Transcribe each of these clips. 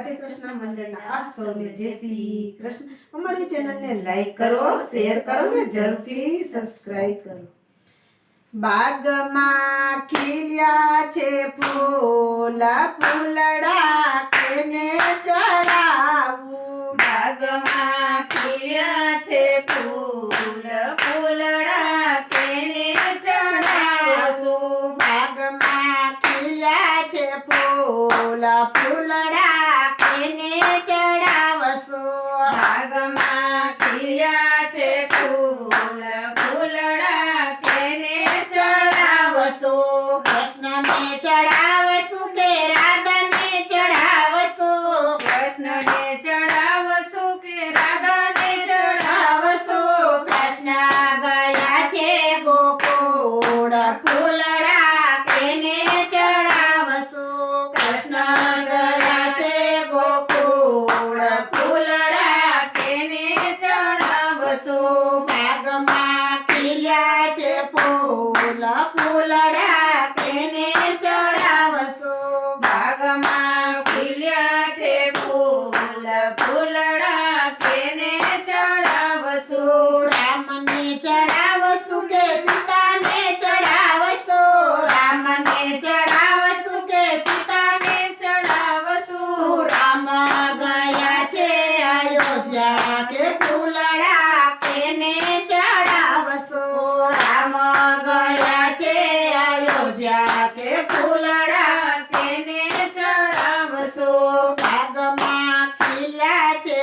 રાધે કૃષ્ણ મંડળના આપ સૌને જય શ્રી કૃષ્ણ અમારી ચેનલને લાઈક કરો શેર કરો ને જરૂરથી સબસ્ક્રાઇબ કરો. બાગમાં ખીલ્યા છે ફૂલ ફૂલડા કેને ચડાવું? બાગમાં ખીલ્યા છે ફૂલ ફૂલડા કેને ચડાવશું બાગમાં ખીલ્યા છે ફૂલ ફૂલડા કેને ચડાવશો બાગમાં ખીલ્યા છે ફૂલ ફૂલડા કેને ચડાવશું કૃષ્ણને ચડાવશું કે રાધાને ચડાવશું કૃષ્ણને ચડાવશું કે રાધાને ચડાવશું કૃષ્ણ ગયા છે ગોકુળ ફૂલડા કેને ચડાવશું કૃષ્ણ ગયા છે ગોકુળ ફૂલડા કેને ચડાવશું. બાગમાં ખીલ્યા છે ફૂલ ફૂલડા કેને ચડાવશું. ભાગમાં ખીલ્યા છે ફૂલ ફૂલડા કેને ચડાવશું રામને ચડાવશું કે સીતાને ચડાવશું રામને ચડાવશું કે સીતાને ચડાવશું રામ ગયા છે અયોધ્યા કે ફૂલડા કેને ચડાવશું રામ ગયા છે અયોધ્યા કે ફૂલડા કેને ચડાવશું બાગમાં ખીલ્યા છે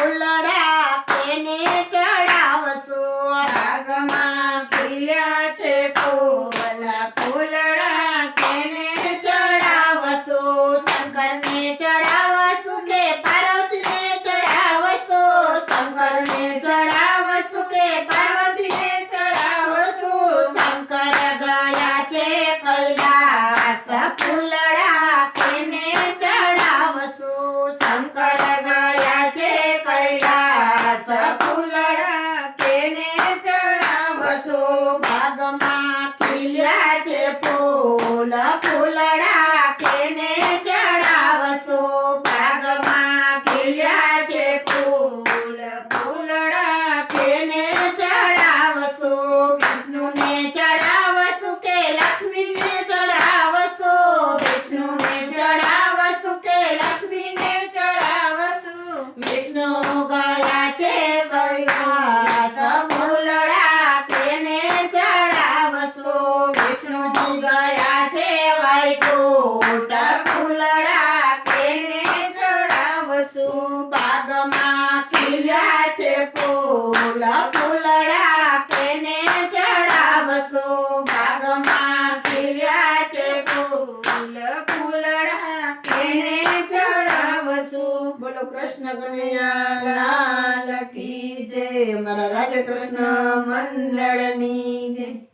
ફૂલ ફૂલડા કેને ચડાવશું બાગમાં ખીલ્યા છે ફૂલ ફૂલડા કેને ચડાવશું શંકરને ચડાવશું કે પાર્વતીને ચડાવશું શંકરને ચડાવશું કે પાર્વતીને ચડાવશું શંકર ગયા છે કૈલાસ ફૂલડા કેને ચડાવશું શંકર ગયા છે કૈલાસ ફૂલડા કેને ચડાવશું બાગમાં ખીલ્યા છે ફૂલ ફૂલડા કેને ચડાવશું બાગમાં ખીલ્યા છે ફૂલ ફૂલડા કેને ચડાવશું વિષ્ણુને ચડાવશું કે લક્ષ્મીને ચડાવશું વિષ્ણુને ચડાવશું કે લક્ષ્મીને ચડાવશું વિષ્ણુ ગયા છે કૈલાસ ફૂલડા કેને ચડાવશું વિષ્ણુજી ગયા છે વૈકુંઠ ફૂલડા કેને ચડાવશું બાગમાં ખીલ્યા છે ફૂલ ફૂલડા કેને ચડાવશો. બાગમાં ખીલ્યા છે ફૂલ, ફૂલડા કેને ચડાવશો. બોલો કૃષ્ણ કનૈયા, લાલ કી જય. મારા રાધે કૃષ્ણ મંડળની જય.